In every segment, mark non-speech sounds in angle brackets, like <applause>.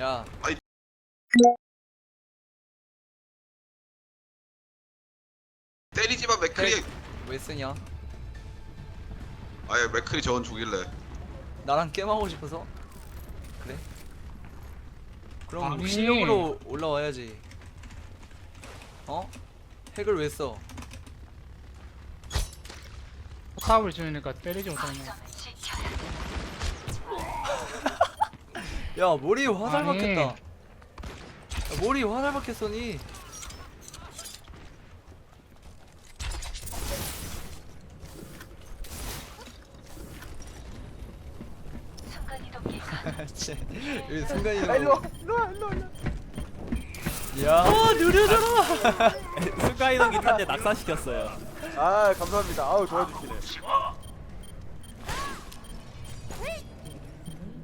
야 때리지 마 맥크리. 왜 쓰냐? 아예 맥크리 저건 죽일래. 나랑 게임하고 싶어서? 그래? 그럼 아니. 실력으로 올라와야지 어? 핵을 왜 써? 포탑을 지으니까 때리지 못하네. 야 머리에 화살 아니. 박혔다. 야, 머리에 화살 박혔으니. 쟤, 여기. 순간 이동. 일로 와 일로 와 일로 와 야. 어 느려져라! <laughs> 순간이동기 탄데 낙사시켰어요. 아 감사합니다. 아우 도와주시네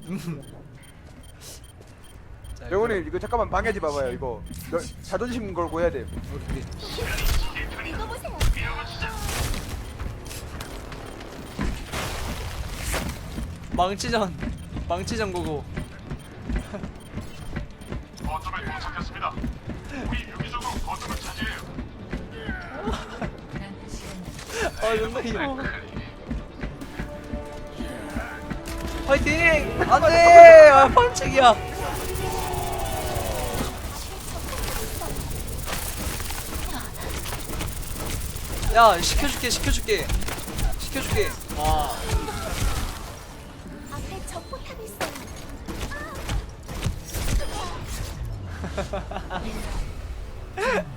<laughs> 자, 영훈이 이거 잠깐만 방해하지 마봐요 이거. 너 자존심 걸고 해야 돼. 우리 망치전 망치전 고고 아 존나 귀여워 화이팅! 안돼! 아 펀치기야 야 시켜줄게 시켜줄게. 시켜줄게. 와. 앞에 적포탑이 있어요. <laughs>